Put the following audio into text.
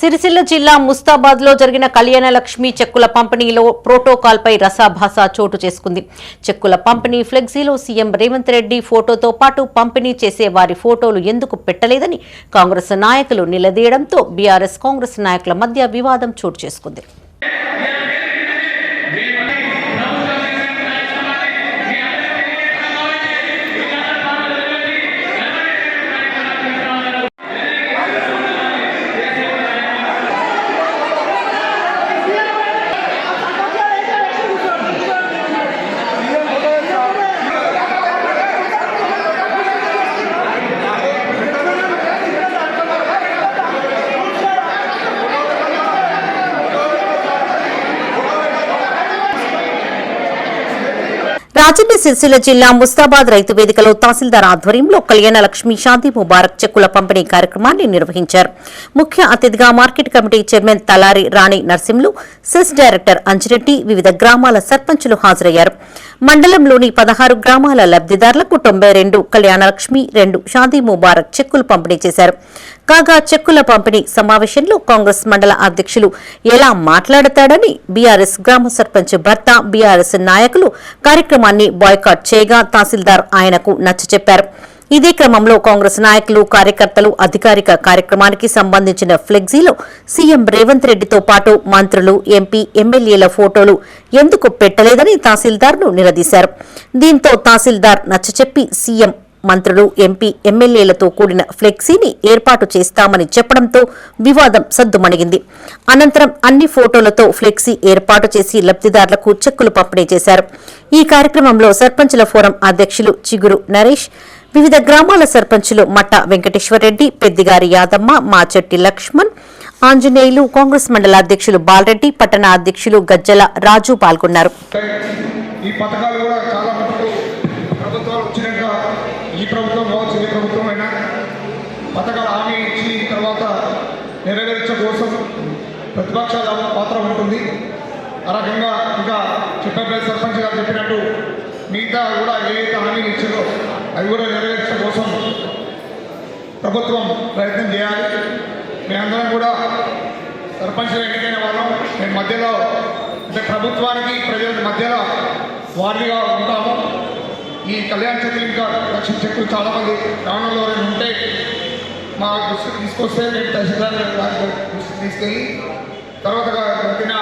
సిరిసిల్ల జిల్లా ముస్తాబాద్లో జరిగిన కళ్యాణ లక్ష్మి చెక్కుల పంపిణీలో ప్రోటోకాల్ పై రసాభాస చోటు చేసుకుంది. చెక్కుల పంపిణీ ఫ్లెక్సీలో సీఎం రేవంత్ రెడ్డి ఫోటోతో పాటు పంపిణీ చేసే వారి ఫోటోలు ఎందుకు పెట్టలేదని కాంగ్రెస్ నాయకులు నిలదీయడంతో బీఆర్ఎస్ కాంగ్రెస్ నాయకుల మధ్య వివాదం చోటు చేసుకుంది. రాజన్న సిరిసిల్ల జిల్లా ముస్తాబాద్ రైతు వేదికలో తహసీల్దార్ ఆధ్వర్యంలో కళ్యాణ లక్ష్మి శాంతి ముబారక్ చెక్కుల పంపిణీ కార్యక్రమాన్ని నిర్వహించారు. ముఖ్య అతిథిగా market committee chairman Talari Rani Narsimlu cess director Anjireddy వివిధ గ్రామాల సర్పంచులు హాజరయ్యారు. మండలంలోని పదహారు గ్రామాల లబ్దిదారులకు తొంభై రెండు కళ్యాణ లక్ష్మి రెండు షాదీ ముబారక్ చెక్కులు పంపిణీ చేశారు. కాగా చెక్కుల పంపిణీ సమావేశంలో కాంగ్రెస్ మండల అధ్యక్షులు ఎలా మాట్లాడతాడని బీఆర్ఎస్ గ్రామ సర్పంచ్ భర్త బీఆర్ఎస్ నాయకులు కార్యక్రమాన్ని బాయ్కాట్ చేయగా తహసీల్దార్ ఆయనకు నచ్చచెప్పారు ఇదే క్రమంలో కాంగ్రెస్ నాయకులు కార్యకర్తలు అధికారిక కార్యక్రమానికి సంబంధించిన ఫ్లెక్సీలో సీఎం రేవంత్ రెడ్డితో పాటు మంత్రులు ఎంపీ ఎమ్మెల్యేల ఫోటోలు ఎందుకు పెట్టలేదని తహసీల్దార్ను నిలదీశారు. దీంతో తహసీల్దార్ నచ్చచెప్పి సీఎం మంత్రులు ఎంపీ ఎమ్మెల్యేలతో కూడిన ఫ్లెక్సీని ఏర్పాటు చేస్తామని చెప్పడంతో వివాదం సద్దుమణిగింది. అనంతరం అన్ని ఫోటోలతో ఫ్లెక్సీ ఏర్పాటు చేసి లబ్దిదారులకు చెక్కులు పంపిణీ చేశారు. ఈ కార్యక్రమంలో సర్పంచుల ఫోరం అధ్యక్షులు చిగురు నరేష్ వివిధ గ్రామాల సర్పంచులు మట్ట వెంకటేశ్వరరెడ్డి పెద్దిగారి యాదమ్మ మాచెట్టి లక్ష్మణ్ ఆంజనేయులు కాంగ్రెస్ మండల అధ్యక్షులు బాలరెడ్డి పట్టణ అధ్యక్షులు గజ్జల రాజు పాల్గొన్నారు. ఈ పథకాలు కూడా చాలా ప్రభుత్వాలు ఈ ప్రభుత్వం కావచ్చు ఏ ప్రభుత్వం అయినా పథకాలు హామీ ఇచ్చి తర్వాత నెరవేర్చే కోసం ప్రతిపక్షాల పాత్ర ఉంటుంది. ఆ రకంగా ఇంకా చెప్పే సర్పంచ్ గారు చెప్పినట్టు మిగతా కూడా ఏదైతే హామీలు ఇచ్చిందో అవి కూడా నెరవేర్చడం కోసం ప్రభుత్వం ప్రయత్నం చేయాలి. మేమందరం కూడా సర్పంచ్లు ఎన్నికైన వాళ్ళం. మేము మధ్యలో అంటే ప్రభుత్వానికి ప్రజల మధ్యలో వారిగా ఉంటాము. ఈ కళ్యాణ చెక్కులు ఇంకా లక్ష చెక్కులు చాలామంది గ్రామంలో ఉంటే మా దృష్టికి తీసుకొస్తే మేము తహసీల్దార్ దృష్టికి తీసుకెళ్ళి తర్వాత దొరికిన